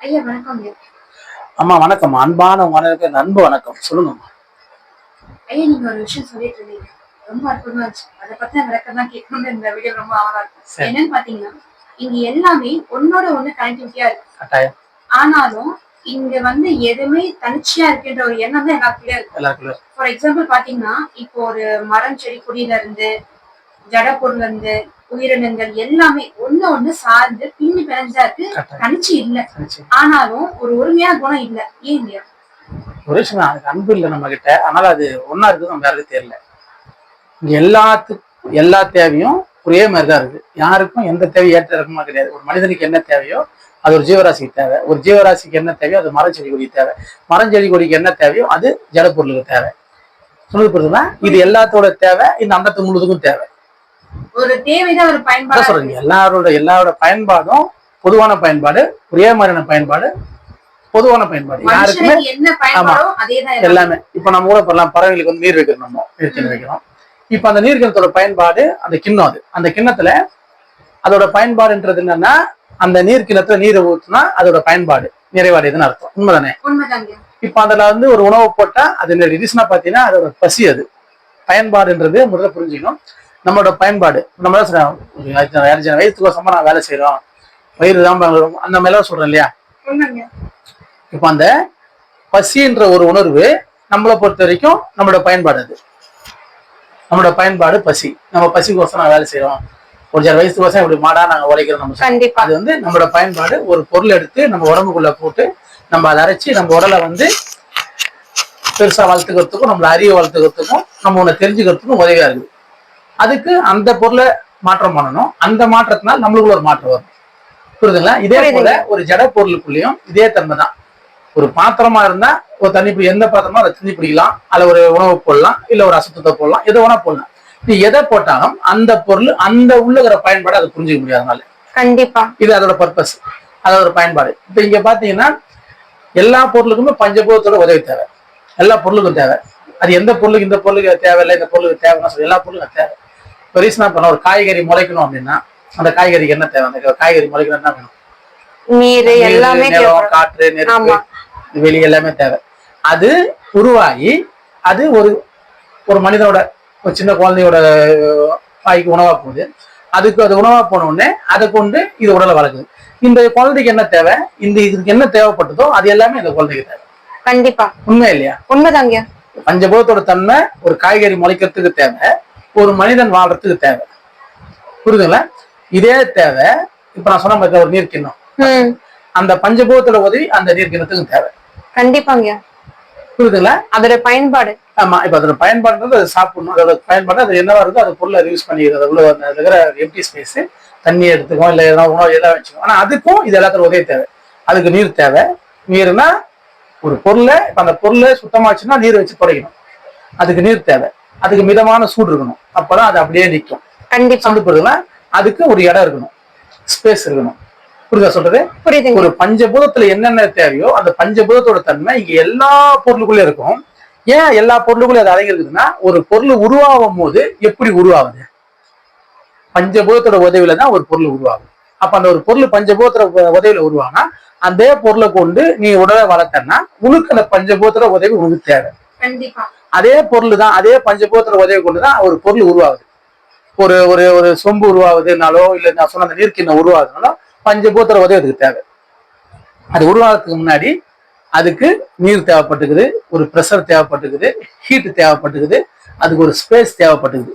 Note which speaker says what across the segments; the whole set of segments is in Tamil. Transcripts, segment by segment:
Speaker 1: ஐயா வணக்கம்
Speaker 2: அம்மா வணக்கம். அன்பான உனக்கு அன்பு வணக்கம். சொல்லுங்கம்மா
Speaker 1: ஐயா நீங்க ஒரு விஷயம் சொல்லிட்டு இருந்தீங்க. ரொம்ப அற்புதமா இருந்துச்சு. அதை பத்தின விளக்கம் தான் கேட்கணும்னு இந்த வீடியோ ரொம்ப ஆவலா இருக்கும். என்னன்னு பாத்தீங்கன்னா இங்க எல்லாமே ஒன்னோட ஒண்ணு கனெக்டிவிட்டியா இருக்கு. ஆனாலும் இங்க வந்து எதுவுமே தனிச்சையா இருக்குன்ற ஒரு எண்ணம் தான் எல்லாத்துலயும் இருக்கு. ஃபார் எக்ஸாம்பிள் பாத்தீங்கன்னா இப்போ ஒரு மரம் செடி கொடியில இருந்து ஜட பொருள்ல இருந்து உயிரினங்கள் எல்லாமே ஒண்ணு ஒண்ணு சார்ந்து பின்னி பிணைஞ்சா இருக்கு. தனிச்சு இல்ல. ஆனாலும் ஒரு ஒருமையான குணம் இல்ல. ஏன் இல்லையா?
Speaker 2: ஒரு விஷயம் அதுக்கு அன்பு இல்லை நம்ம கிட்ட ஆனால் அது ஒன்னா இருக்குது நம்ம யாருக்கும் தெரியல. இங்க எல்லாத்துக்கும் எல்லா தேவையும் ஒரே மாதிரி தான் இருக்கு. யாருக்கும் எந்த தேவை ஏற்ற இறக்கமா கிடையாது. ஒரு மனிதனுக்கு என்ன தேவையோ அது ஒரு ஜீவராசிக்கு தேவை. ஒரு ஜீவராசிக்கு என்ன தேவையோ அது மரம் செடி கொடிக்கு தேவை. மரம் செடி கொடிக்கு என்ன தேவையோ அது ஜடப்பொருளுக்கு தேவை. சொல்லுது புரியுதுங்களா? இது எல்லாத்தோட தேவை இந்த அண்டத்து முழுதுக்கும் தேவை.
Speaker 1: ஒரு தேவைதான் ஒரு பயன்பாடு
Speaker 2: சொல்றீங்க எல்லாரோட எல்லாரோட பயன்பாடும் பொதுவான பயன்பாடு ஒரே மாதிரியான பயன்பாடு பொதுவான பயன்பாடு. யாருக்குமே
Speaker 1: அதேதான் எல்லாமே.
Speaker 2: இப்ப நம்ம கூட பண்ணலாம் பறவைகளுக்கு வந்து நீர் வைக்கிறோம் நம்ம நீர் கிணறு வைக்கிறோம். இப்ப அந்த நீர் கிணத்தோட பயன்பாடு அந்த கிண்ணம் அது. அந்த கிண்ணத்துல அதோட பயன்பாடுன்றது என்னன்னா அந்த நீர் கிணத்துல நீரை ஊத்துனா அதோட பயன்பாடு நிறைவடையுதுன்னு அர்த்தம். உண்மைதானே? இப்ப அதுல வந்து ஒரு உணவு போட்டா அது ரீசனா பாத்தீங்கன்னா அதோட பசி அது. பயன்பாடுன்றது முதல்ல புரிஞ்சுக்கணும். நம்மளோட பயன்பாடு. நம்ம தான் அஞ்சு வயசுக்கோசமா நான் வேலை செய்யறோம் வயிறு தான் அந்த மாதிரிலாம் சொல்றோம் இல்லையா? இப்ப அந்த பசின்ற ஒரு உணர்வு நம்மளை பொறுத்த வரைக்கும் நம்மளோட பயன்பாடு அது. நம்மளோட பயன்பாடு பசி. நம்ம பசிக்கோசம் நான் வேலை செய்யறோம் ஒரு சில வயசுக்கோசம் இப்படி மாடா நாங்க உழைக்கிறோம் நம்ம அது வந்து நம்மளோட பயன்பாடு. ஒரு பொருள் எடுத்து நம்ம உடம்புக்குள்ள போட்டு நம்ம அதை அரைச்சி நம்ம உடலை வந்து பெருசா வளர்த்துக்கிறதுக்கும் நம்மள அறிவை வளர்த்துக்கிறதுக்கும் நம்ம ஒண்ணு தெரிஞ்சுக்கிறதுக்கும் உதவியா இருக்குது. அதுக்கு அந்த பொருளை மாற்றம் பண்ணணும். அந்த மாற்றத்தினால் நம்மளுக்குள்ள ஒரு மாற்றம் வரும். புரியுதுங்களா? இதே போல. ஒரு ஜட பொருளுக்குள்ளேயும் இதே தன்மை தான். ஒரு பாத்திரமா இருந்தா ஒரு தண்ணி எந்த பாத்திரமா அதை தண்ணி பிடிக்கலாம். அதுல ஒரு உணவு போடலாம் இல்ல ஒரு அசுத்தத்தை போடலாம் எதை வேணா போடலாம். நீ எதை போட்டாலும் அந்த பொருள் அந்த உள்ளகிற பயன்பாடு அதை புரிஞ்சுக்க முடியாதனால
Speaker 1: கண்டிப்பா.
Speaker 2: இது அதோட பர்பஸ் அதோட பயன்பாடு. இப்ப இங்க பாத்தீங்கன்னா எல்லா பொருளுக்குமே பஞ்சபூதத்தோட உதவி தேவை. எல்லா பொருளுக்கும் தேவை. அது எந்த பொருளுக்கு இந்த பொருளுக்கு தேவையில்லை இந்த பொருளுக்கு தேவைன்னா சொல்லி எல்லா பொருளுக்கும் தேவை. இப்போ ரீசனா பண்ண ஒரு காய்கறி முளைக்கணும் அப்படின்னா அந்த காய்கறிக்கு என்ன தேவை? அந்த காய்கறி முளைக்கணும் என்ன வேணும்?
Speaker 3: நீர் எல்லாமே
Speaker 2: நிலம். காற்று நெருப்பு. வெளி எல்லாமே தேவை. அது உருவாகி அது ஒரு ஒரு மனிதனோட ஒரு சின்ன குழந்தையோட வாய்க்கு உணவா போகுது. அதுக்கு அது உணவா போன உடனே அதை கொண்டு இது உடலை வளர்க்குது. இந்த குழந்தைக்கு என்ன தேவை? இந்த இதுக்கு என்ன தேவைப்பட்டதோ அது எல்லாமே இந்த குழந்தைக்கு தேவை.
Speaker 3: கண்டிப்பா.
Speaker 2: உண்மை இல்லையா?
Speaker 3: உண்மைதாங்க.
Speaker 2: பஞ்சபூதத்தோட தன்மை ஒரு காய்கறி முளைக்கிறதுக்கு தேவை. ஒரு மனிதன் வாழ்றதுக்கு தேவை. புரியுதுங்களா? இதே தேவை. இப்ப நான் சொன்ன மாதிரி ஒரு நீர் கிண்ணம் அந்த பஞ்சபூதத்தோட உதவி அந்த நீர் கிண்ணத்துக்கும் தேவை.
Speaker 3: கண்டிப்பாங்க.
Speaker 2: புரியுதுங்களா?
Speaker 3: அதோட பயன்பாடு.
Speaker 2: ஆமா இப்ப அதோட பயன்பாடுன்றது அது சாப்பிடணும். அதோட பயன்பாடு அது என்னவா இருக்கோ அது பொருளை யூஸ் பண்ணிக்கிறது. உள்ள அந்த இருக்கிற எம்டி ஸ்பேஸ் தண்ணி எடுத்துக்கும் இல்ல எதனா உணவு எல்லாம் வச்சுக்கும் ஆனா அதுக்கும் இது எல்லாத்தோட உதவி தேவை. அதுக்கு நீர் தேவை. நீர்னா ஒரு பொருளை இப்ப அந்த பொருளை சுத்தமாச்சுன்னா நீர் வச்சு துடைக்கணும். அதுக்கு நீர் தேவை. அதுக்கு மிதமான சூடு இருக்கணும். அப்பதான் அது அப்படியே நிற்கும்
Speaker 3: கண்டிப்பா.
Speaker 2: அதுக்கு ஒரு இடம் இருக்கணும். ஸ்பேஸ் இருக்கணும். புரியுதா சொல்றது? ஒரு பஞ்சபூதத்துல என்னென்ன தேவையோ அந்த பஞ்சபூதத்தோட தன்மை இங்க எல்லா பொருளுக்குள்ளயும் இருக்கும். ஏன் எல்லா பொருளுக்குள்ளயும் அது அடங்கி இருக்குதுன்னா ஒரு பொருள் உருவாகும் போது எப்படி உருவாகுது? பஞ்சபூதத்தோட உதவியில தான் ஒரு பொருள் உருவாகும். அப்ப அந்த ஒரு பொருள் பஞ்சபூதத்தோட உ- உதவியில உருவானா அதே பொருளை கொண்டு நீ உடலை வளர்த்தன்னா உனக்கு அந்த பஞ்சபூதத்தோட உதவி உனக்கு தேவை.
Speaker 1: கண்டிப்பா.
Speaker 2: அதே பொருள் தான் அதே பஞ்சபூதத்தோட உதவி கொண்டு தான் ஒரு பொருள் உருவாகுது. ஒரு ஒரு ஒரு சொம்பு உருவாகுதுனாலோ இல்ல நான் சொன்ன அந்த நீர்க்கிண்ணம் உருவாகுதுனாலோ பஞ்சபூதத்தோட உதவி அதுக்கு தேவை. அது உருவாகிறதுக்கு முன்னாடி அதுக்கு நீர் தேவைப்பட்டுக்குது ஒரு ப்ரெஷர் தேவைப்பட்டுக்குது ஹீட் தேவைப்பட்டுக்குது அதுக்கு ஒரு ஸ்பேஸ் தேவைப்பட்டுக்குது.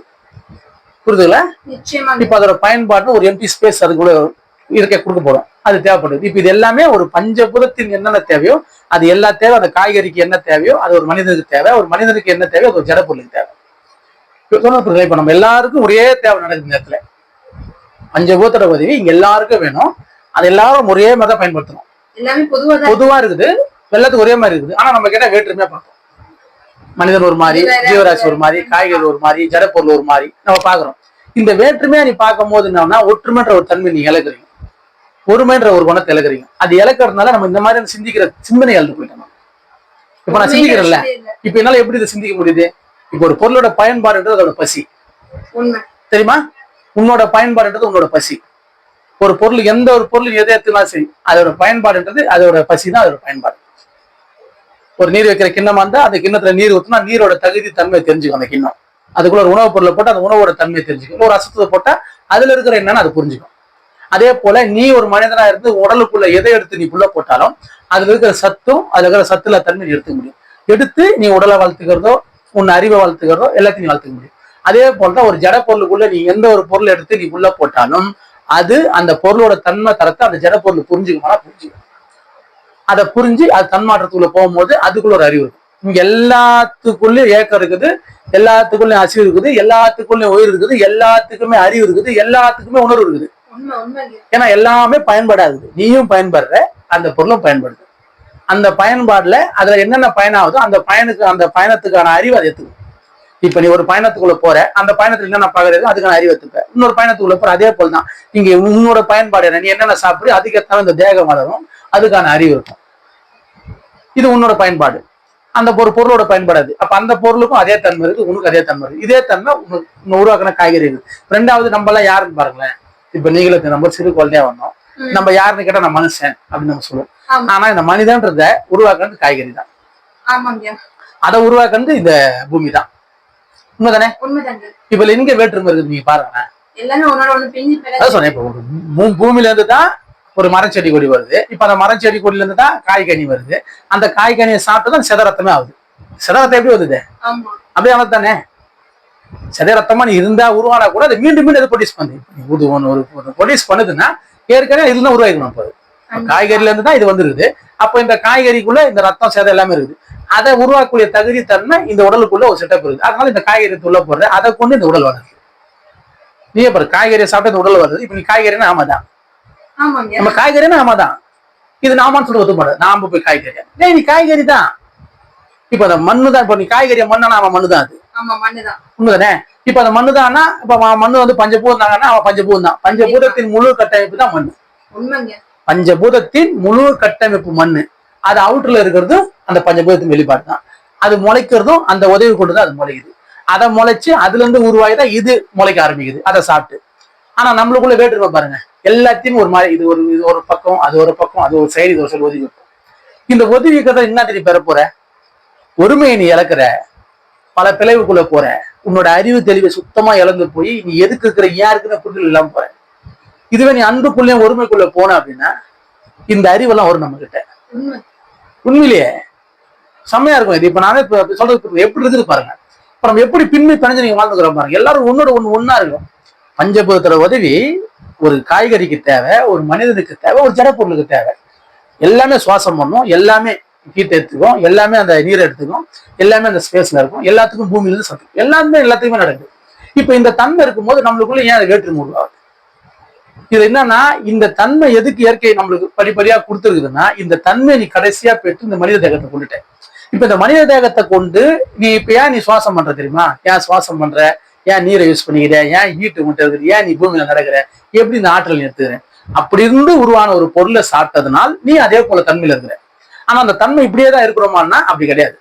Speaker 2: புரியுதுங்களா? இப்ப அதோட பயன்பாடு ஒரு எம்டி ஸ்பேஸ் அதுக்குள்ள இருக்க கொடுக்க போறோம். அது தேவைப்படுது. இப்ப இது எல்லாமே ஒரு பஞ்சபூதத்தின் என்னென்ன தேவையோ அது எல்லா தேவை அந்த காய்கறிக்கு என்ன தேவையோ அது ஒரு மனிதனுக்கு தேவை. ஒரு மனிதனுக்கு என்ன தேவையோ அது ஒரு ஜடப்பொருளுக்கு தேவை. இப்ப சொன்ன? இப்ப நம்ம எல்லாருக்கும் ஒரே தேவை நடக்குது இந்த இடத்துல. பஞ்சபூதத்தோட உதவி இங்க எல்லாருக்கும் வேணும். அது எல்லாரும் ஒரே மாதிரி தான் பயன்படுத்தணும்
Speaker 1: பொதுவா
Speaker 2: இருக்குது. எல்லாத்துக்கும் ஒரே மாதிரி இருக்குது. ஆனா நம்ம கிட்ட வேற்றுமையா பார்ப்போம். மனிதன் ஒரு மாதிரி ஜீவராசி ஒரு மாதிரி காய்கறி ஒரு மாதிரி ஜடப்பொருள் ஒரு மாதிரி நம்ம பாக்குறோம் இந்த வேற்றுமையா நீ பார்க்கும் போது என்னன்னா ஒற்றுமைன்ற ஒரு தன்மை நீ இழக்கிறீங்க. ஒருமைன்ற ஒரு குணத்தை இழக்கிறீங்க. அது இழக்கிறதுனால நம்ம இந்த மாதிரி சிந்திக்கிற சிந்தனை இழந்து போயிட்டோம். இப்ப நான் சிந்திக்கிறேன்ல. இப்ப என்னால எப்படி இதை சிந்திக்க முடியுது? இப்ப ஒரு பொருளோட பயன்பாடுன்றது அதோட பசி. தெரியுமா? உன்னோட பயன்பாடுன்றது உன்னோட பசி. ஒரு பொருள் எந்த ஒரு பொருள் எதை எடுத்துனாலும் சரி அதோட பயன்பாடுன்றது அதோட பசி தான் அதோட பயன்பாடு. ஒரு நீர் வைக்கிற கிண்ணமா இருந்தா அந்த கிண்ணத்துல நீர் ஊத்துனா நீரோட தகுதி தன்மை தெரிஞ்சுக்கும் அந்த கிண்ணம். அதுக்குள்ள ஒரு உணவுப் பொருளை போட்டு அந்த உணவோட தன்மையை தெரிஞ்சுக்கும். ஒரு ரசத்தை போட்டா அதுல இருக்கிற என்னன்னு அது புரிஞ்சுக்கும். அதே போல நீ ஒரு மனிதனா இருந்து உடலுக்குள்ள எதை எடுத்து நீ உள்ள போட்டாலும் அதுல இருக்கிற சத்தும் அதுல இருக்கிற சத்துல தன்மை எடுத்துக்க முடியும். எடுத்து நீ உடலை வளர்த்துக்கிறதோ உன் அறிவை வளர்த்துக்கிறதோ எல்லாத்தையும் வளர்த்துக்க முடியும். அதே போலதான் ஒரு ஜட பொருளுக்குள்ள நீ எந்த ஒரு பொருளை எடுத்து நீ உள்ள போட்டாலும் அது அந்த பொருளோட தன்மை தரத்தை அந்த ஜட பொருள் புரிஞ்சுக்குமானா புரிஞ்சுக்கணும் அதை புரிஞ்சு அது தன்மாற்றத்துக்குள்ள போகும்போது அதுக்குள்ள ஒரு அறிவு இருக்கும். இங்க எல்லாத்துக்குள்ளயும் ஏக்கம் இருக்குது எல்லாத்துக்குள்ளயும் அசிவு இருக்குது எல்லாத்துக்குள்ளயும் உயிர் இருக்குது எல்லாத்துக்குமே அறிவு இருக்குது எல்லாத்துக்குமே உணர்வு இருக்குது. ஏன்னா எல்லாமே பயன்படாது. நீயும் பயன்படுற அந்த பொருளும் பயன்படுது. அந்த பயன்பாடுல அதுல என்னென்ன பயனாகுதோ அந்த பயனுக்கு அந்த பயணத்துக்கான அறிவு அதை எத்துக்கும் இப்ப நீ ஒரு பயணத்துக்குள்ள போற அந்த பயணத்துல என்னென்ன பாக்குறது அதுக்கான அறிவு எத்துப்ப இன்னொரு பயணத்துக்குள்ள போற அதே போல் தான். இங்க உன்னோட பயன்பாடு என்ன? நீ என்னென்ன சாப்பிடு அதுக்கேற்ற இந்த தேகம் வளரும். அதுக்கான அறிவு இருக்கும். இது உன்னோட பயன்பாடு. அந்த ஒரு பொருளோட பயன்படாது. அப்ப அந்த பொருளுக்கும் அதே தன்மை இருக்கு உனக்கு அதே தன்மை இருக்கு. இதே தன்மை உனக்கு காய்கறிகள் உருவாக்கின காய்கறி இருக்கு ரெண்டாவது நம்ம எல்லாம் யாருன்னு பாருங்களேன். இப்ப நீங்களுக்கு நம்ம சிறு குழந்தையா வந்தோம். நம்ம யாருன்னு கேட்டா நான் மனுஷன் அப்படின்னு நம்ம சொல்லுவோம். ஆனா இந்த மனிதன்றத உருவாக்குறது காய்கறி தான். அதை உருவாக்குறது இந்த பூமி தான் உண்மைதானே இப்ப எங்க வேற்றுமை இருக்குது நீங்க பாருங்க சொன்னேன் இப்ப ஒரு பூமியில இருந்து தான் ஒரு மரம் செடி கொடி வருது. இப்ப அந்த மரம் செடி கொடியில இருந்து தான் காய்கனி வருது. அந்த காய்கனியை சாப்பிட்டு தான் சிதறத்தமே ஆகுது. சிதறத்தை எப்படி வருது? அப்படியே தானே சிதறத்தமா நீ இருந்தா உருவானா கூட அதை மீண்டும் மீண்டும் எது ப்ரொடியூஸ் நீ இது ஒன்று ஒரு ப்ரொடியூஸ் பண்ணுதுன்னா ஏற்கனவே இதுல உருவாக்கணும். இப்ப காய்கறில இருந்து தான் இது வந்துருக்குது. அப்போ இந்த காய்கறிக்குள்ள இந்த ரத்தம் சேதம் எல்லாமே இருக்குது. அதை உருவாக்கக்கூடிய தகுதி தன்மை இந்த உடலுக்குள்ள ஒரு செட்டப் இருக்குது. அதனால இந்த காய்கறி உள்ள போடுற அதை கொண்டு இந்த உடல் வளருது நீ பாரு காய்கறியை சாப்பிட்டு இந்த உடல் வருது இப்ப நீ காய்கறினா ஆமா தான். நம்ம காய்கறினா ஆமா தான். இது நாமான்னு சொல்ல ஒத்து மாட்டேன் நாம போய் காய்கறி ஏய் நீ காய்கறி தான். இப்ப அந்த மண்ணு தான் இப்ப நீ காய்கறியை மண்ணா அவன் மண்ணு தான் அது. உண்மைதானே? இப்ப அந்த மண்ணு தான்னா இப்ப மண்ணு வந்து பஞ்சபூதம் தாங்கன்னா அவன் பஞ்சபூதம் தான் பஞ்சபூதத்தின் முழு கட்டமைப்பு தான் மண்ணு.
Speaker 1: உண்மைங்க.
Speaker 2: பஞ்சபூதத்தின் முழு கட்டமைப்பு மண்ணு. அது அவுட்டர்ல இருக்கிறது அந்த பஞ்சபூதத்தின் வெளிப்பாடு தான் அது முளைக்கிறதும் அந்த உதவி கொண்டு தான் அது முளைக்குது. அதை முளைச்சு அதுல இருந்து உருவாகி தான் இது முளைக்க ஆரம்பிக்குது. அதை சாப்பிட்டு. ஆனா நம்மளுக்குள்ள வேற்றுமை பாருங்க. எல்லாத்தையும் ஒரு மாதிரி இது ஒரு இது ஒரு பக்கம் அது ஒரு பக்கம் அது ஒரு சைடு இது ஒரு சைடு ஒதுக்கி வைப்போம் இந்த ஒதுக்கி வைக்கிறத என்ன தெரியும் பெற போற ஒருமையை நீ இழக்கிற. பல பிளவுக்குள்ள போற உன்னோட அறிவு தெளிவை சுத்தமா இழந்து போய் நீ எதுக்கு இருக்கிற யாருக்குன்னு புரிதல் இல்லாம போற இதுவே நீ அன்புக்குள்ளேயும் ஒருமைக்குள்ள போன அப்படின்னா இந்த அறிவெல்லாம் வரும் நம்ம கிட்ட
Speaker 1: உண்மை.
Speaker 2: உண்மையிலேயே செம்மையா இருக்கும் இது. இப்ப நானே இப்ப சொல்றது எப்படி இருக்குது பாருங்க. இப்ப நம்ம எப்படி பின்மை பிணைஞ்சு நீங்க வாழ்ந்துக்கிறோம் பாருங்க. எல்லாரும் ஒன்னோட ஒண்ணு ஒண்ணா இருக்கும் பஞ்சபூதத்தோட உதவி ஒரு காய்கறிக்கு தேவை ஒரு மனிதனுக்கு தேவை ஒரு ஜடப்பொருளுக்கு தேவை. எல்லாமே சுவாசம் பண்ணும் எல்லாமே ஹீட் எடுத்துக்கும் எல்லாமே அந்த நீரை எடுத்துக்கும் எல்லாமே அந்த ஸ்பேஸ்ல இருக்கும். எல்லாத்துக்கும் பூமியில இருந்து சத்து. எல்லாமே எல்லாத்துக்குமே நடக்குது. இப்ப இந்த தன்மை இருக்கும்போது நம்மளுக்குள்ள ஏன் அது வேற்றுமை உருவாகுது? இது என்னன்னா இந்த தன்மை எதுக்கு இயற்கை நம்மளுக்கு படிப்படியா கொடுத்துருக்குதுன்னா இந்த தன்மை நீ கடைசியா பெற்று இந்த மனித தேகத்தை கொண்டுட்ட. இப்ப இந்த மனித தேகத்தை கொண்டு நீ இப்ப ஏன் நீ சுவாசம் பண்ற தெரியுமா? ஏன் சுவாசம் பண்ற? ஏன் நீரை யூஸ் பண்ணிக்கிற? ஏன் ஹீட்டு மட்டும் இருக்குது? ஏன் நீ பூமியில நடக்கிற? எப்படி இந்த ஆற்றல் நிறுத்துகிறேன் அப்படி இருந்து உருவான ஒரு பொருளை சாப்பிட்டதுனால் நீ அதே போல தன்மையில இருக்கிற. ஆனா அந்த தன்மை இப்படியே தான் இருக்கிறோமான்னா அப்படி கிடையாது.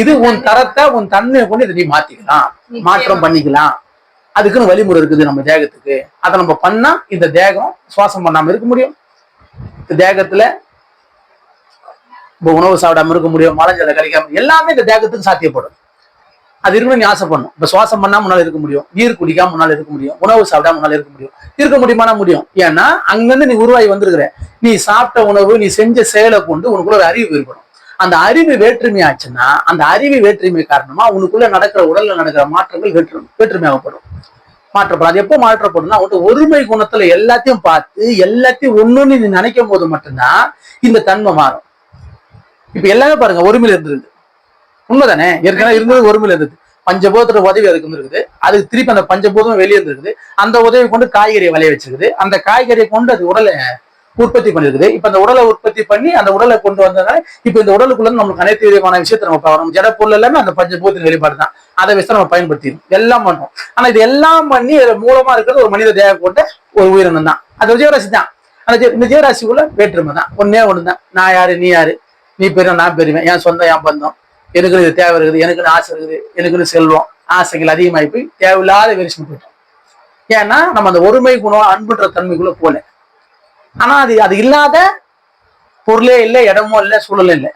Speaker 2: இது உன் தரத்தை உன் தன்மையை கொண்டு இதை நீ மாத்திக்கலாம். மாற்றம் பண்ணிக்கலாம். அதுக்குன்னு வழிமுறை இருக்குது நம்ம தேகத்துக்கு. அதை நம்ம பண்ணா இந்த தேகம் சுவாசம் பண்ணாம இருக்க முடியும். இந்த தேகத்துல இப்போ உணவு சாப்பிடாம இருக்க முடியும். மலஞ்சலை கழிக்காம எல்லாமே இந்த தேகத்துக்கு சாத்தியப்படும். அது இருக்கணும் நீ ஆசைப்படணும் இப்ப சுவாசம் பண்ணா முன்னால இருக்க முடியும். நீர் குடிக்காம முன்னால இருக்க முடியும். உணவு சாப்பிடாம முன்னால இருக்க முடியும். இருக்க முடியுமானா முடியும். ஏன்னா அங்கிருந்து நீ உருவாகி வந்திருக்கிற. நீ சாப்பிட்ட உணவு நீ செஞ்ச செயலை கொண்டு உனக்குள்ள ஒரு அறிவு இருக்கணும் அந்த அறிவு வேற்றுமை ஆச்சுன்னா அந்த அறிவு வேற்றுமை காரணமா உனக்குள்ள நடக்கிற உடல்ல நடக்கிற மாற்றங்கள் வேற்று வேற்றுமையாகப்படும். மாற்றப்படும். அது எப்போ மாற்றப்படும்னா உன்கிட்ட ஒருமை குணத்துல எல்லாத்தையும் பார்த்து எல்லாத்தையும் ஒண்ணுன்னு நீ நினைக்கும் போது மட்டும்தான் இந்த தன்மை மாறும். இப்ப எல்லாமே பாருங்க ஒருமையில இருந்திருக்கு உண்மைதானே? ஏற்கனவே இருந்தது ஒருமையில இருந்தது. பஞ்சபூதத்தோட உதவி அதுக்கு வந்துருக்குது. அதுக்கு திருப்பி அந்த பஞ்சபூதம் வெளியே இருந்திருக்குது அந்த உதவி கொண்டு காய்கறியை விளைய வச்சிருக்குது. அந்த காய்கறியை கொண்டு அது உடலை உற்பத்தி பண்ணிருக்குது. இப்ப அந்த உடலை உற்பத்தி பண்ணி அந்த உடலை கொண்டு வந்ததுனால இப்ப இந்த உடலுக்குள்ள நம்மளுக்கு அனைத்து விதமான விஷயத்தை நம்ம பார்க்கணும். ஜட பொருள் எல்லாமே அந்த பஞ்சபூத்தின் வெளிப்பாடு தான். அதை வச்சு நம்ம பயன்படுத்திடும் எல்லாம் பண்றோம் ஆனா இது எல்லாம் பண்ணி இதுல மூலமா இருக்கிறது ஒரு மனித தேவை கொண்ட ஒரு உயிரினம் தான். அது விஜயராசி ஜீவராசி தான். அந்த இந்த ஜீவராசிக்குள்ள வேற்றுமை தான். ஒன்னே ஒண்ணு தான் நான் யாரு? நீ யாரு? நீ பெரியவன் நான் பெரியவன் என் சொந்தம் என் பந்தம். எனக்கு இது தேவை இருக்குது எனக்குன்னு ஆசை இருக்குது எனக்குன்னு செல்வம். ஆசைகள் அதிகமாகி போய் தேவையில்லாத வெரிசன் போயிட்டோம் ஏன்னா நம்ம அந்த ஒருமை குணம் அன்புன்ற தன்மைக்குள்ள போல ஆனா அது அது இல்லாத பொருளே இல்லை இடமோ இல்லை சூழலும் இல்லை.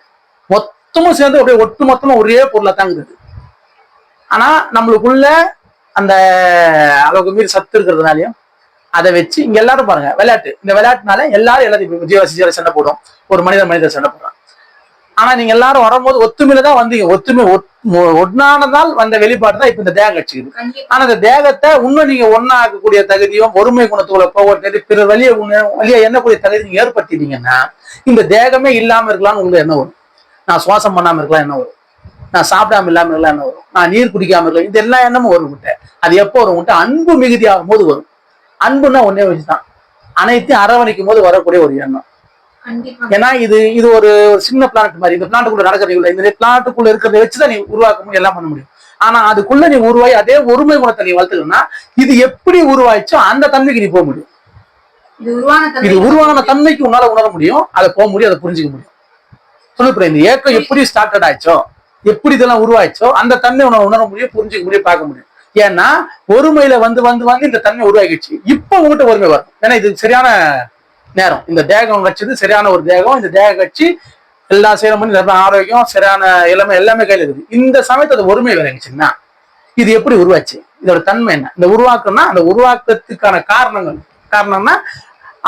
Speaker 2: மொத்தமும் சேர்ந்து அப்படியே ஒட்டு மொத்தமும் ஒரே பொருளை தாங்குது ஆனா நம்மளுக்குள்ள அந்த அளவுக்கு மீறி சத்து இருக்கிறதுனாலயும் அதை வச்சு இங்க எல்லாரும் பாருங்க விளையாட்டு. இந்த விளையாட்டுனால எல்லாரும் எல்லாத்தையும் ஜீவ சீர சண்டை போடும் ஒரு மனிதர் மனிதர் சண்டை போடுறான். ஆனா நீங்க எல்லாரும் வரும்போது ஒத்துமையில தான் வந்தீங்க. ஒத்துமை ஒண்ணானதால் வந்த வெளிப்பாடு தான் இப்ப இந்த தேகம் கட்சிக்குது. ஆனா இந்த தேகத்தை இன்னும் நீங்க ஒண்ணா ஆக்கக்கூடிய தகுதியும் ஒருமை குணத்துக்குள்ள போகிறது பிற வழிய வழியா எண்ணக்கூடிய தகுதி நீங்க ஏற்படுத்திட்டீங்கன்னா இந்த தேகமே இல்லாம இருக்கலாம்னு உங்களுக்கு என்ன வரும்? நான் சுவாசம் பண்ணாம இருக்கலாம் என்ன வரும்? நான் சாப்பிடாம இல்லாம இருக்கலாம் என்ன வரும்? நான் நீர் குடிக்காம இருக்கலாம். இது எல்லா எண்ணமும் வரும் உங்கள்கிட்ட அது எப்போ வரும் உங்கள்கிட்ட அன்பு மிகுதி ஆகும் போது வரும். அன்புன்னா ஒன்னே வச்சுதான். அனைத்தையும் அரவணைக்கும் போது வரக்கூடிய ஒரு எண்ணம். ஏன்னா இது இது ஒரு சின்ன பிளானட் மாதிரி. இந்த பிளானட்டுக்குள்ள நடக்கிறீங்களா இந்த பிளானட்டுக்குள்ள இருக்கிறத வச்சுதான் நீ உருவாக்க முடியும் எல்லாம் பண்ண முடியும். ஆனா அதுக்குள்ள நீ உருவாகி அதே ஒருமை குணத்தை நீ வளர்த்துக்கணும்னா இது எப்படி உருவாயிச்சோ அந்த தன்மைக்கு நீ போக முடியும்.
Speaker 1: இது உருவான
Speaker 2: தன்மைக்கு உன்னால உணர முடியும் அதை போக முடியும் அதை புரிஞ்சுக்க முடியும். சொல்லு இந்த ஏக்கம் எப்படி ஸ்டார்டட் ஆச்சோ எப்படி இதெல்லாம் உருவாயிச்சோ அந்த தன்மை உணர உணர முடியும் புரிஞ்சுக்க முடியும் பார்க்க முடியும். ஏன்னா ஒருமையில வந்து வந்து வந்து இந்த தன்மை உருவாகிடுச்சு. இப்போ உங்ககிட்ட ஒருமை வரும். ஏன்னா இது சரியான நேரம். இந்த தேகம் வச்சது சரியான ஒரு தேகம். இந்த தேக கட்சி எல்லா சேரம் பண்ணி ஆரோக்கியம் சரியான இளமை எல்லாமே கையில் இருக்குது. இந்த சமயத்து அது ஒருமை விளங்குச்சுன்னா இது எப்படி உருவாச்சு? இதோட தன்மை என்ன? இந்த உருவாக்கம்னா அந்த உருவாக்கத்துக்கான காரணங்கள். காரணம்னா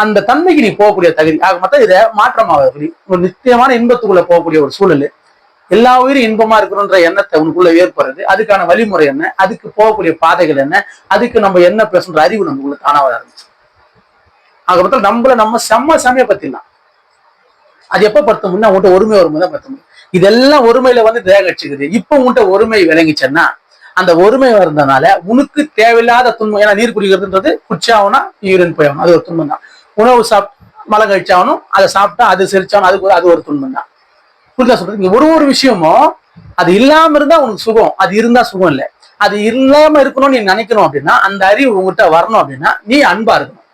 Speaker 2: அந்த தன்மைக்கு நீ போகக்கூடிய தகுதி. ஆக மொத்தம் இதை மாற்றமாக ஒரு நித்தியமான இன்பத்துக்குள்ள போகக்கூடிய ஒரு சூழல். எல்லா உயிரும் இன்பமா இருக்கணும்ன்ற எண்ணத்தை உனக்குள்ள ஏற்படுறது. அதுக்கான வழிமுறை என்ன? அதுக்கு போகக்கூடிய பாதைகள் என்ன? அதுக்கு நம்ம என்ன பேசுன்ற அறிவு நமக்குள்ள தானாக வர ஆரம்பிச்சு ஆக மொத்தம் நம்மள நம்ம செம்ம செமைய பத்திடலாம் அது எப்ப படுத்த முடியும் உன்கிட்ட ஒருமை வரும்போது தான் படுத்த முடியும் இதெல்லாம் ஒருமையில வந்து தேகச்சுக்குது இப்ப உன்ட்ட ஒருமை விளங்கிச்சேன்னா அந்த ஒருமை வந்ததுனால உனக்கு தேவையில்லாத துன்பம் ஏன்னா நீர் குடிக்கிறதுன்றது குச்சாகனா யூரின் போயாகணும் அது ஒரு துன்பம் தான். உணவு சாப் மழை கழிச்சாகணும் அதை சாப்பிட்டா அது செரிச்சாகணும் அதுக்கு அது ஒரு துன்பம் தான். புரிதா சொல்றது? இங்க ஒரு ஒரு விஷயமும் அது இல்லாம இருந்தா உனக்கு சுகம். அது இருந்தா சுகம் இல்லை. அது இல்லாம இருக்கணும்னு நீ நினைக்கணும் அப்படின்னா அந்த அறிவு உங்ககிட்ட வரணும் அப்படின்னா நீ அன்பா இருக்கணும்.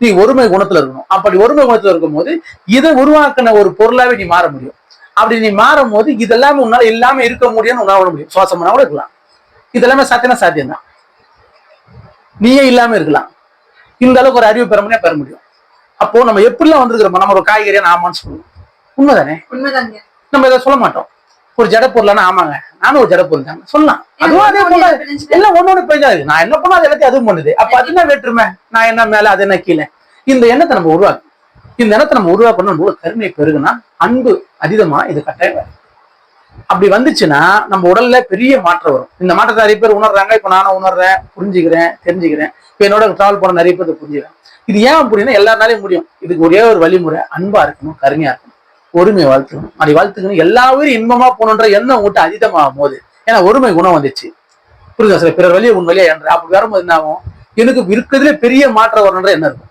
Speaker 2: நீ ஒருமை குணத்துல இருக்கணும். அப்படி ஒருமை குணத்துல இருக்கும்போது இதை உருவாக்கின ஒரு பொருளாவே நீ மாற முடியும். அப்படி நீ மாறும் போது இதெல்லாமே உன்னால இல்லாம இருக்க முடியும்னு விட முடியும். சுவாசம் பண்ணா கூட இருக்கலாம். இதெல்லாமே சாத்தியம்னா சாத்தியம் தான் நீயே இல்லாம இருக்கலாம். இந்த அளவுக்கு ஒரு அறிவு பெற முடியும் பெற முடியும். அப்போ நம்ம எப்படிலாம் வந்திருக்கிறோம் நம்ம ஒரு காய்கறியா நாமான்னு சொல்லுவோம். உண்மைதானே?
Speaker 1: உண்மைதாங்க.
Speaker 2: நம்ம இதை சொல்ல மாட்டோம். ஒரு ஜட பொருளானா ஆமாங்க. நானும் ஒரு ஜட பொருள் தாங்க சொல்லலாம். அதுவும் அதே போல எல்லாம் ஒன்னொன்னு பேஜாது நான் என்ன பண்ணா அது எல்லாத்தையும் அதுவும் பண்ணுது. அப்ப அது என்ன வேற்றுமை? நான் என்ன மேல அது என்ன கீழே? இந்த எண்ணத்தை நம்ம உருவாக்கு இந்த எண்ணத்தை நம்ம உருவாக்கணும் நம்ம கருணை பெருகுனா அன்பு அதீதமா இது கட்டாயம். அப்படி வந்துச்சுன்னா நம்ம உடல்ல பெரிய மாற்றம் வரும். இந்த மாற்றத்தை நிறைய பேர் உணர்றாங்க. இப்ப நானும் உணர்றேன் புரிஞ்சுக்கிறேன் தெரிஞ்சுக்கிறேன். இப்ப என்னோட டிராவல் பண்ண நிறைய பேர் இதை புரிஞ்சுக்கிறேன். இது ஏன் புரியுதுன்னா எல்லாருனாலையும் முடியும். இதுக்கு ஒரே ஒரு வழிமுறை அன்பா இருக்கணும் கருணையா இருக்கணும். ஒருமை வாழ்த்துக்கணும். அப்படி வாழ்த்துக்கணும். எல்லா உயிரும் இன்பமா போகணுன்ற எண்ணம் உங்கள்கிட்ட அதிகமாகும் போது. ஏன்னா ஒருமை குணம் வந்துச்சு. புரியுதா? சார் பிறர் வழியை உன் வழியா என்ற அப்படி வரும்போது என்ன ஆகும்? எனக்கு இருக்கிறதுல பெரிய மாற்றம் வரணுன்ற என்ன இருக்கும்.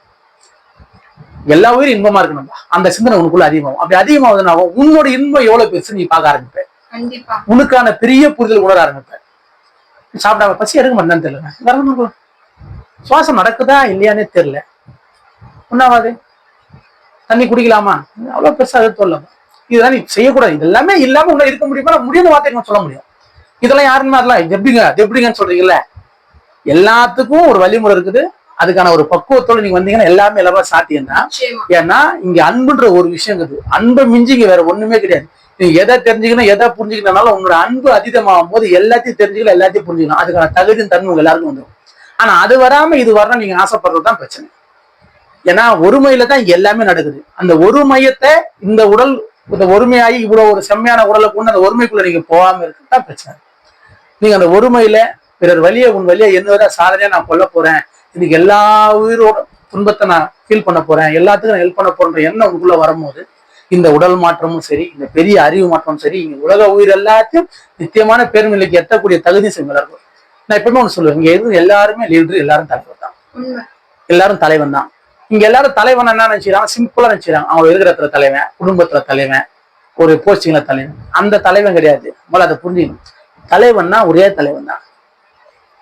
Speaker 2: எல்லா உயிரும் இன்பமா இருக்கணும்பா. அந்த சிந்தனை உனக்குள்ள அதிகமாகும். அப்படி அதிகமாகுது என்ன ஆகும்? உன்னோட இன்பம் எவ்வளவு பெருசு நீ பார்க்க ஆரம்பிப்ப.
Speaker 1: கண்டிப்பா.
Speaker 2: உனக்கான பெரிய புரிதல் உணர ஆரம்பிப்ப. சாப்பிடாம பசி எடுக்க மாட்டேன்னு தெரியல. வரணும் சுவாசம் நடக்குதா இல்லையானே தெரியல. ஒன்னாவது தண்ணி குடிக்கலாமா? அவ்வளவு பெருசா அது சொல்லலாம் இதெல்லாம் நீ செய்யக்கூடாது. இது எல்லாமே இல்லாம உள்ள இருக்க முடியுமா? முடியாத வார்த்தை சொல்ல முடியும். இதெல்லாம் யாருமே அதெல்லாம் எப்படிங்க? அது எப்படிங்கன்னு சொல்றீங்கல்ல? எல்லாத்துக்கும் ஒரு வழிமுறை இருக்குது. அதுக்கான ஒரு பக்குவத்தோட நீங்க வந்தீங்கன்னா எல்லாமே எல்லாமே சாத்தியம் தான் ஏன்னா இங்க அன்புன்ற ஒரு விஷயம் இருக்குது. அன்பை மிஞ்சி இங்க வேற ஒண்ணுமே கிடையாது. நீ எதை தெரிஞ்சுக்கணும் எதை புரிஞ்சுக்கணும்னாலும் உங்களோட அன்பு அதிகமாகும் போது எல்லாத்தையும் தெரிஞ்சுக்கலாம் எல்லாத்தையும் புரிஞ்சுக்கலாம். அதுக்கான தகுதியும் தன்மை உங்க எல்லாருக்கும் வந்துடும் ஆனா அது வராம இது வரணும் நீங்க ஆசைப்படுறது தான் பிரச்சனை. ஏன்னா ஒருமையில தான் எல்லாமே நடக்குது. அந்த ஒரு மையத்தை இந்த உடல் இந்த ஒருமையாகி இவ்வளவு ஒரு செம்மையான உடலை கொண்டு அந்த ஒருமைக்குள்ள நீங்க போகாம இருக்கு தான் பிரச்சனை. நீங்க அந்த ஒருமையில பிறர் வழியை உன் வழியை என்னவரை சாதனையா நான் கொல்ல போறேன். இன்னைக்கு எல்லா உயிரோட துன்பத்தை நான் ஃபீல் பண்ண போறேன். எல்லாத்துக்கும் நான் ஹெல்ப் பண்ண போறேன்ற எண்ணம் உங்களுக்குள்ள வரும்போது இந்த உடல் மாற்றமும் சரி இந்த பெரிய அறிவு மாற்றமும் சரி இங்க உலக உயிர் எல்லாத்தையும் நித்தியமான பெருநிலைக்கு எட்டக்கூடிய தகுதி எல்லாருக்கும் நான் எப்பவுமே ஒன்று சொல்லுவேன் இங்க இருந்து எல்லாருமே லீடர் எல்லாரும் தலைவர் தான். எல்லாரும் தலைவன் தான். இங்க எல்லாரும் தலைவன் என்ன நினைச்சுக்கிறாங்க? சிம்பிளா நினைச்சுக்கிறாங்க. அவங்க இருக்கிற தலைவன் குடும்பத்துல தலைவன் ஒரு போஸ்டிங்ல தலைவன். அந்த தலைவன் கிடையாது. முதல்ல அதை புரிஞ்சுக்கணும். தலைவன்னா ஒரே தலைவன் தான்.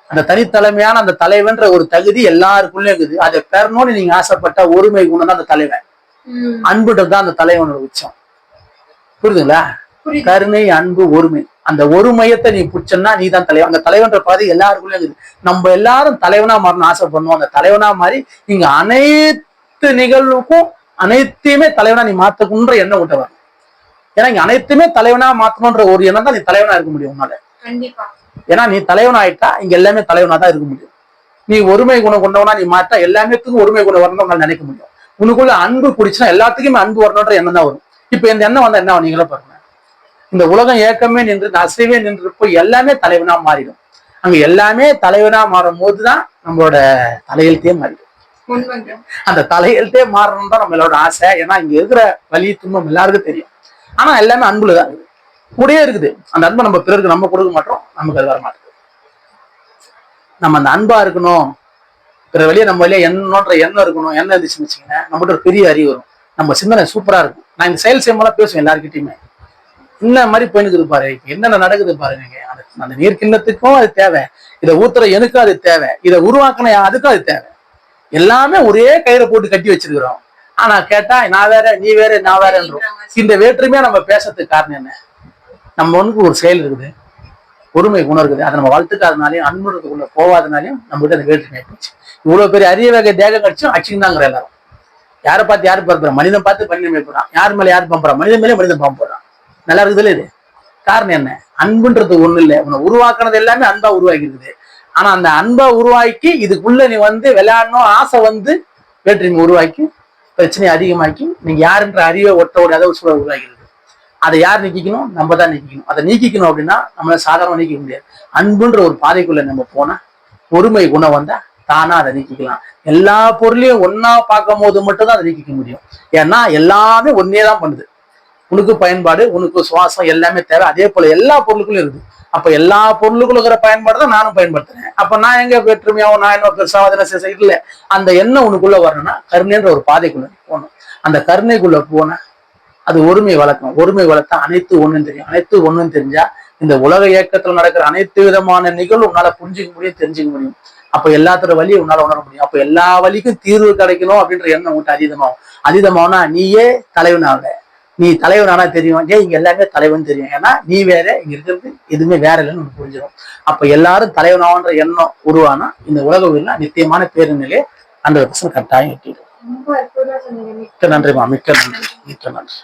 Speaker 2: அந்த தனித்தலைமையான அந்த தலைவன்ற ஒரு தகுதி எல்லாருக்குள்ளயும் இருக்குது. அதை பெறணும்னு நீங்க ஆசைப்பட்ட ஒருமை குணம் தான் அந்த தலைவன். அன்புன்றது தான் அந்த தலைவனோட உச்சம். புரியுதுங்களா?
Speaker 1: புரியுது.
Speaker 2: கருணை அன்பு ஒருமை. அந்த ஒரு மையத்தை நீ புடிச்சன்னா நீ தான் தலைவன். அந்த தலைவன்ற பாதை எல்லாருக்குள்ளயும் இருக்குது. நம்ம எல்லாரும் தலைவனா மாறணும் ஆசைப்படணும் அந்த தலைவனா மாறி இங்க அனைத்து நிகழ்வுக்கும் அனைத்தையுமே தலைவனா நீ மாத்தக்குன்ற எண்ணம் விட்ட வரணும் ஏன்னா இங்க அனைத்துமே தலைவனா மாத்தணுன்ற ஒரு எண்ணம் தான் நீ தலைவனா இருக்க முடியும் உன்னால.
Speaker 1: கண்டிப்பா.
Speaker 2: ஏன்னா நீ தலைவன் ஆயிட்டா இங்க எல்லாமே தலைவனா தான் இருக்க முடியும். நீ ஒருமை குணம் கொண்டவனா நீ மாட்டா எல்லாமேத்துக்கும் ஒருமை குணம் வரணும் உங்களால நினைக்க முடியும். உனக்குள்ள அன்பு பிடிச்சுன்னா எல்லாத்துக்குமே அன்பு வரணுன்ற எண்ணம் தான் வரும். இப்ப இந்த எண்ணம் வந்தா என்ன நீங்களே பாருங்க. இந்த உலகம் ஏக்கமே நின்று அசைவே நின்று போய் எல்லாமே தலைவனா மாறிடும். அங்க எல்லாமே தலைவனா மாறும் போதுதான் நம்மளோட தலையெழுத்தே மாறிடும். அந்த தலையெழுத்தே மாறணும் தான் நம்மளோட ஆசை. ஏன்னா இங்க இருக்கிற வலி துன்பம் எல்லாருக்கும் தெரியும். ஆனா எல்லாமே அன்புல தான் இருக்குது. கூடயே இருக்குது. அந்த அன்பை நம்ம பிறருக்கு நம்ம கொடுக்க மாட்டோம். நமக்கு அது வர மாட்டேங்குது நம்ம அந்த அன்பா இருக்கணும். பிற வெளியே நம்ம வெளியே எண்ணம்ன்ற எண்ணம் இருக்கணும். எண்ணம் இருந்துச்சுன்னு வச்சுக்கோங்க நம்மகிட்ட ஒரு பெரிய அறிவு வரும். நம்ம சிந்தனை சூப்பரா இருக்கும். நான் இந்த செயல் செய்யும்போது பேசுவேன் எல்லாருக்கிட்டையுமே என்ன மாதிரி போயிட்டு இருப்பாரு என்னென்ன நடக்குது பாருங்க அந்த நீர் கிண்ணத்துக்கும் அது தேவை. இதை ஊத்துற எனக்கும் அது தேவை. இதை உருவாக்கின அதுக்கும் அது தேவை. எல்லாமே ஒரே கயிறை போட்டு கட்டி வச்சிருக்கிறோம். ஆனா கேட்டா நான் வேற நீ வேற நான் வேறன்றோம். இந்த வேற்றுமையா நம்ம பேசுறதுக்கு காரணம் என்ன? நம்ம ஒண்ணுக்கு ஒரு செயல் இருக்குது. பொறுமை குணம் இருக்குது. அதை நம்ம வளர்த்துக்காதனாலையும் அன்புறதுக்குள்ள போகாதனாலையும் நம்மகிட்ட அந்த வேற்றுமை போச்சு இவ்வளவு பெரிய அரிய வகை தேகம் கடிச்சும் அச்சிந்தாங்கிற எல்லாரும். யாரை பார்த்து யாரு பார்ப்பா மனிதன் பார்த்து மனிதன் மேய்ப்படுறான் யார் மேல யார் பம்புறான் மனிதன் மேலே மனிதன் பம்புறான் நல்லா இருக்குதுல்ல இது? காரணம் என்ன? அன்புன்றது ஒண்ணு இல்லை. உன்னை உருவாக்குனது எல்லாமே அன்பா உருவாக்கி இருக்குது ஆனா அந்த அன்பை உருவாக்கி இதுக்குள்ள நீ வந்து விளையாடணும் ஆசை வந்து வேற்றுமை உருவாக்கி பிரச்சனையை அதிகமாக்கி நீங்க யாருன்ற அறிவை ஒட்ட ஒரு ஒரு சூழல் உருவாகிறது அதை யார் நீக்கிக்கணும்? நம்ம தான் நீக்கிக்கணும். அதை நீக்கிக்கணும் அப்படின்னா நம்மளால சாதாரண நீக்கிக்க முடியாது. அன்புன்ற ஒரு பாதைக்குள்ள நம்ம போனா ஒருமை குணம் வந்தா தானா அதை நீக்கிக்கலாம். எல்லா பொருளையும் ஒன்னா பார்க்கும் போது மட்டும்தான் அதை நீக்கிக்க முடியும். ஏன்னா எல்லாமே ஒன்னே தான் பண்ணுது. உனக்கு பயன்பாடு உனக்கு சுவாசம் எல்லாமே தேவை. அதே போல எல்லா பொருளுக்குள்ளும் இருக்குது. அப்ப எல்லா பொருளுக்குள்ள இருக்கிற பயன்பாடு தான் நானும் பயன்படுத்துறேன். அப்ப நான் எங்க வேற்றுமையாவும் நான் என்ன பெருசாவது என்ன செய்ய இல்ல அந்த எண்ணம் உனக்குள்ள வரணும்னா கருணைன்ற ஒரு பாதைக்குள்ள போகணும். அந்த கருணைக்குள்ள போன அது ஒருமை வளர்க்கணும். ஒருமை வளர்த்தா அனைத்து ஒண்ணும் தெரியும். அனைத்து ஒண்ணும் தெரிஞ்சா இந்த உலக இயக்கத்துல நடக்கிற அனைத்து விதமான நிகழ்வு உன்னால புரிஞ்சுக்க முடியும் தெரிஞ்சுக்க முடியும். அப்ப எல்லாத்தோட வழியை உன்னால உணர முடியும். அப்ப எல்லா வழிக்கும் தீர்வு கிடைக்கணும் அப்படின்ற எண்ணம் உன்ட்டு அதீதமாகும். அதீதமாகனா நீயே தலைவனாக. நீ தலைவனானா தெரியும். ஏன் இங்க எல்லாமே தலைவன் தெரியும். ஏன்னா நீ வேற இங்க இருக்கிறது எதுவுமே வேற இல்லைன்னு உனக்கு புரிஞ்சிடும் அப்ப எல்லாரும் தலைவனாகன்ற எண்ணம் உருவானா இந்த உலக உயிரில் நித்தியமான பேருநிலையை ஹண்ட்ரட் பர்சன்ட் கட்டாயம் எட்டிடும். மிக்க நன்றிமா மிக்க நன்றி. மிக்க நன்றி.